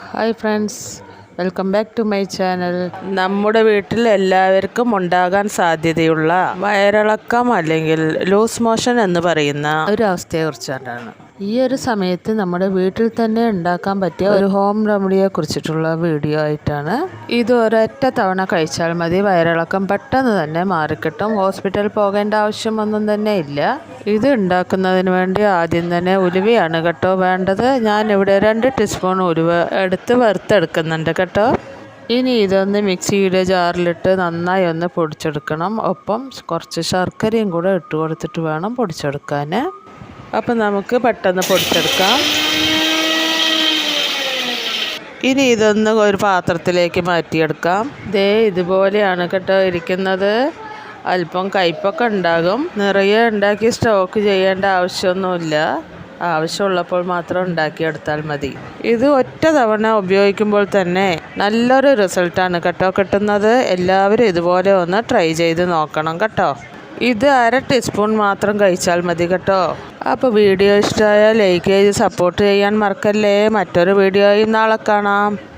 Hi friends welcome back to my channel. നമ്മുടെ വീട്ടിൽ എല്ലാവർക്കും ഉണ്ടാകാൻ സാധ്യതയുള്ള വയറിളക്കം അല്ലെങ്കിൽ ലൂസ് മോഷൻ എന്ന് പറയുന്ന ഒരു അവസ്ഥയെക്കുറിച്ചാണ് ഈ ഒരു സമയത്ത് നമ്മുടെ വീട്ടിൽ തന്നെ ഉണ്ടാക്കാൻ പറ്റിയ ഒരു ഹോം റെമഡിയെ കുറിച്ചിട്ടുള്ള വീഡിയോ ആയിട്ടാണ്. ഇത് ഒരൊറ്റ തവണ കഴിച്ചാൽ മതി. വയറിളക്കം പെട്ടെന്ന് തന്നെ മാറിക്കിട്ടും. ഹോസ്പിറ്റൽ പോകേണ്ട ആവശ്യമൊന്നും തന്നെ ഇല്ല. ഇത് ഉണ്ടാക്കുന്നതിന് വേണ്ടി ആദ്യം തന്നെ ഉലുവയാണ് കേട്ടോ വേണ്ടത്. ഞാൻ ഇവിടെ രണ്ട് ടീസ്പൂൺ ഉലുവ എടുത്ത് വറുത്തെടുക്കുന്നുണ്ട് കേട്ടോ. ഇനി ഇതൊന്ന് മിക്സിയുടെ ജാറിലിട്ട് നന്നായി ഒന്ന് പൊടിച്ചെടുക്കണം. ഒപ്പം കുറച്ച് ശർക്കരയും കൂടെ ഇട്ട് കൊടുത്തിട്ട് വേണം പൊടിച്ചെടുക്കാൻ അപ്പം നമുക്ക് പെട്ടെന്ന് പൊടിച്ചെടുക്കാം. ഇനി ഇതൊന്ന് ഒരു പാത്രത്തിലേക്ക് മാറ്റിയെടുക്കാം. ദേ ഇതുപോലെയാണ് കേട്ടോ ഇരിക്കുന്നത്. അല്പം കയ്പൊക്കെ ഉണ്ടാകും. നിറയെ ഉണ്ടാക്കി സ്റ്റോക്ക് ചെയ്യേണ്ട ആവശ്യമൊന്നുമില്ല. ആവശ്യമുള്ളപ്പോൾ മാത്രം ഉണ്ടാക്കിയെടുത്താൽ മതി. ഇത് ഒറ്റ തവണ ഉപയോഗിക്കുമ്പോൾ തന്നെ നല്ലൊരു റിസൾട്ടാണ് കേട്ടോ കിട്ടുന്നത്. എല്ലാവരും ഇതുപോലെ ഒന്ന് ട്രൈ ചെയ്ത് നോക്കണം കേട്ടോ. ഇത് അര ടീസ്പൂൺ മാത്രം കഴിച്ചാൽ മതി കേട്ടോ. അപ്പോൾ വീഡിയോ ഇഷ്ടമായാൽ ലൈക്ക് ചെയ്ത് സപ്പോർട്ട് ചെയ്യാൻ മറക്കല്ലേ? മറ്റൊരു വീഡിയോയും നാളെ കാണാം.